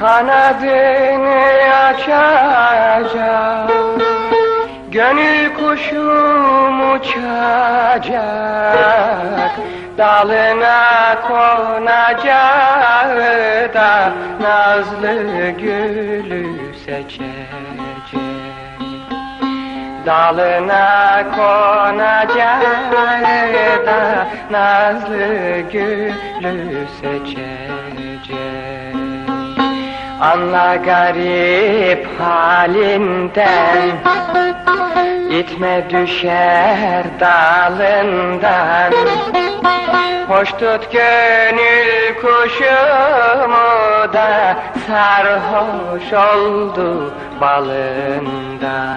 Kanadını açacak Gönül kuşum uçacak Dalına konacak da Nazlı gülü seçecek. Dalına konacak da Nazlı gülü seçecek Anla garip halinden. İtme düşer dalından. Hoş tut gönül kuşumu da Sarhoş oldu balından.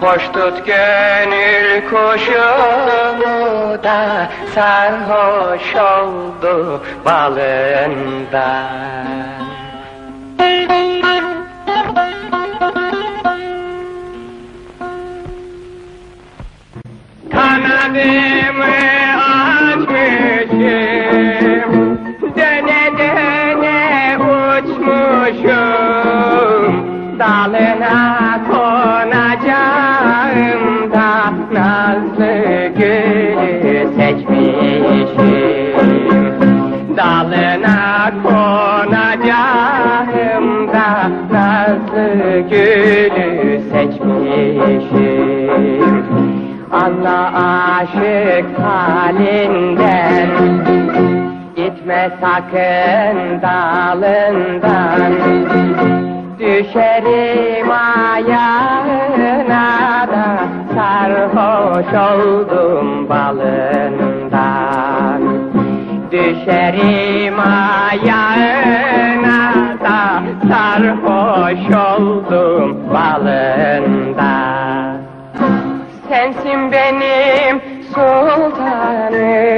Hoş tut gönül kuşumu da Sarhoş oldu balından Kanadımı açmışım Döne döne uçmuşum. Dalına konacağım da Nazlı gülü seçmişim. Dalına konacağım da Nazlı gülü seçmişim Anla aşık halinden. Gitme sakın dalından. Düşerim ayağına da Sarhoş oldum balından. Düşerim ayağına da Sarhoş oldum balından Sensin benim sultanım.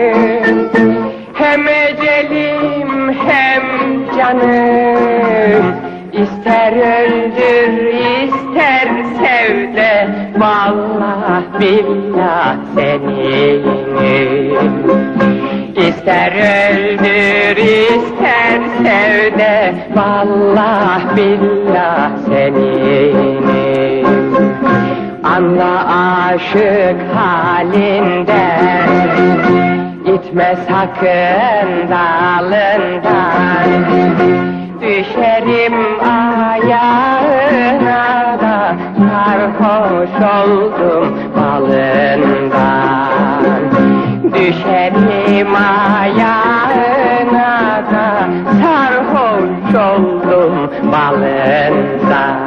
Hem ecelim hem canım. İster öldür ister sevde. Vallah billah seninim. İster öldür ister sevde. Vallah billah seninim Anla aşık halinden İtme sakın dalından. Düşerim ayağına da Sarhoş oldum balından Düşerim ayağına da Sarhoş oldum balından